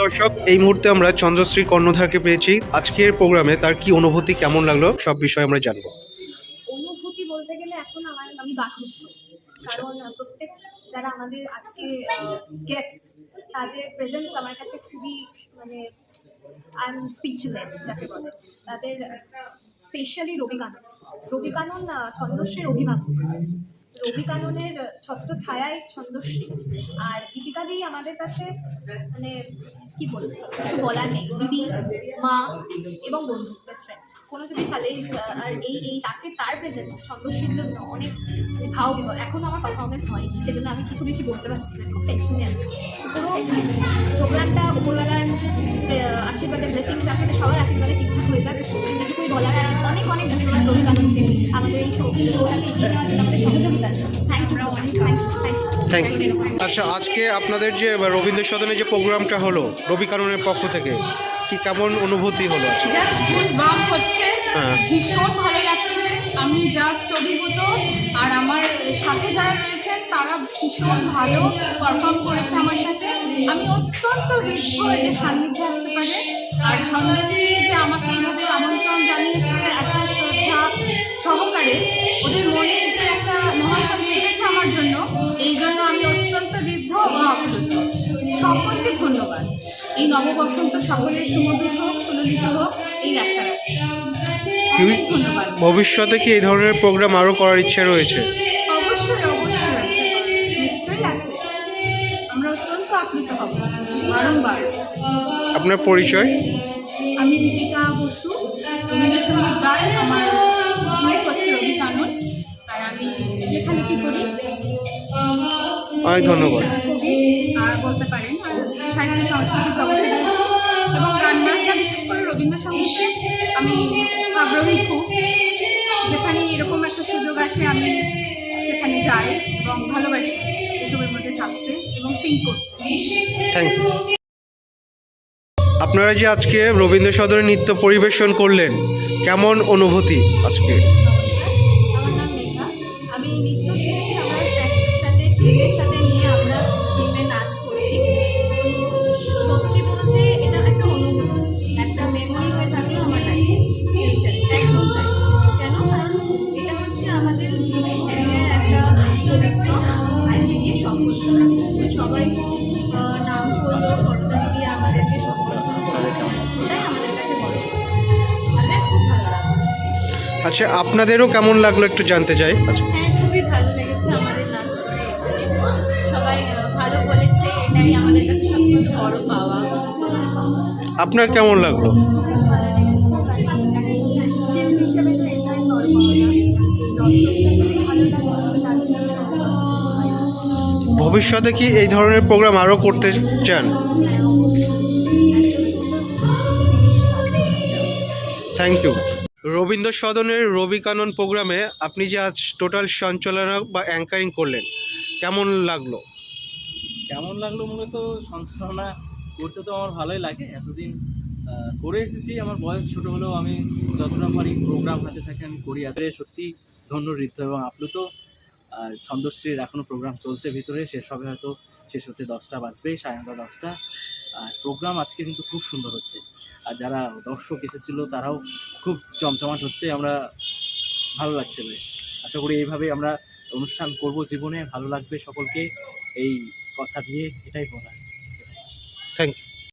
দর্শক এই মুহূর্তে আমরা চন্দ্রশ্রী কর্ণধারকে পেয়েছি। আজকের প্রোগ্রামে তার কি অনুভূতি কেমন লাগল সব বিষয়ে আমরা জানব। অনুভূতি বলতে গেলে এখন আমার আমি বাকরুদ্ধ। কারণ প্রত্যেক যারা আমাদের আজকে গেস্ট তাদের প্রেজেন্স আমার কাছে খুবই মানে আই এম স্পিচলেস যাকে বলে। তাদের স্পেশালি রবি কানন রবি কানন আহ, ছন্দশ্রীর অভিভাবক। রবি কাননের ছত্র ছায়ায় ছন্দশ্রী। আর দীপিকা দি আমাদের কাছে মানে কি বলব কিছু বলার নেই। দিদি মা এবং বন্ধু বেস্ট ফ্রেন্ড কোনো যদি সালে আর এই এই তাকে তার প্রেজেন্স ছন্দশ্রীর জন্য অনেক ভাও বিভর এখন আমার পারফরমেন্স হয়নি সেজন্য আমি কিছু বেশি বলতে পারছি না টেনশনে আছি। পুরো প্রোগ্রামটা উপরওয়ালার আহ, আশীর্বাদে ব্লেসিংস আপনাদের সবার আশীর্বাদে ঠিকঠাক হয়ে যাবে থ্যাংক ইউ আচ্ছা আজকে আপনাদের যে রবীন্দ্র সদনে যে প্রোগ্রামটা হলো রবি কাননের পক্ষ থেকে কি কেমন অনুভূতি হলো জাস্ট বাম হচ্ছে। হ্যাঁ। ভীষণ ভালো লাগছে। আমি জাস্ট অভিভূত আর আমার সাথে যারা রয়েছেন তারা ভীষণ ভালো পারফর্ম করেছে আমার সাথে। আমি অত্যন্ত ঋদ্ধ এদের সান্নিধ্যে আসতে পারে। আর ছন্দশ্রী যে আমাকে এইভাবে আমন্ত্রণ জানিয়েছে ধন্যবাদ। এই নববসন্ত সকলের সুমধুর হোক সুললিত হোক এই আশা রাখি। ধন্যবাদ। ভবিষ্যতে কি এই ধরনের প্রোগ্রাম আরও করার ইচ্ছা রয়েছে? অবশ্যই অবশ্যই নিশ্চয়ই আছে। আমরা অত্যন্ত আপ্লুত হব। বারংবার। আপনার পরিচয়? আমি দীপিকা বসু। রবীন্দ্রসঙ্গীত গান আমার গ্রুপ হচ্ছে রবি কানন। আর আমি লেখালেখি করি। অনেক ধন্যবাদ। আর বলতে পারেন আর সাহিত্য সংস্কৃতি জগতে রয়েছি। এবং গান বাজনা বিশেষ করে রবীন্দ্রসঙ্গীতে আমি আগ্রহী খুব। যেখানে এরকম একটা সুযোগ আসে আমি সেখানে যাই এবং ভালোবাসি এসবের মধ্যে থাকতে এবং সিং করতে। থ্যাংক ইউ আপনারা যে আজকে রবীন্দ্র সদনে নৃত্য পরিবেশন করলেন কেমন অনুভূতি আজকে? আমার নাম মেঘা আমি সবাই খুব নাম করল করতালি দিয়ে আমাদেরকে সম্বর্ধনা করল। ওটাই আমাদের কাছে বড়। আমাদের খুব ভালো লাগল। আচ্ছা আপনাদেরও কেমন লাগল একটু জানতে চাই? আচ্ছা। হ্যাঁ খুবই ভালো লেগেছে আমাদের নাচ করে সবাই ভালো বলেছে এটাই আমাদের কাছে সবথেকে বড় পাওয়া। আপনার কেমন লাগল? শিল্পী হিসেবে তো এটাই বড় পাওনা যে যদি ভালো লাগে তাহলে ভবিষ্যতে কি এই ধরনের প্রোগ্রাম আরও করতে চান? থ্যাংক ইউ রবীন্দ্র সদনের রবি কানন প্রোগ্রামে আপনি যে আজ টোটাল সঞ্চালনা বা অ্যাঙ্কারিং করলেন, কেমন লাগল? কেমন লাগল মূলত সঞ্চালনা করতে তো আমার ভালোই লাগে। এতদিন করে এসেছি। আমার বয়স ছোট হলেও আমি যতটা পারি প্রোগ্রাম হাতে থাকে আমি করি। এত সত্যি ধন্য ঋদ্ধ এবং আপ্লুত। আর ছন্দশ্রীর এখনও প্রোগ্রাম চলছে ভিতরে, শেষ হবে হয়তো, শেষ হতে দশটা বাজবে, সাড়ে নটা, দশটা। আর প্রোগ্রাম আজকে কিন্তু খুব সুন্দর হচ্ছে। আর যারা দর্শক এসেছিল, তারাও খুব চমচমাট হচ্ছে, আমরা ভালো লাগছে বেশ। আশা করি এইভাবেই আমরা অনুষ্ঠান করব জীবনে, ভালো লাগবে সকলকে। এই কথা দিয়ে এটাই বলা। Thank you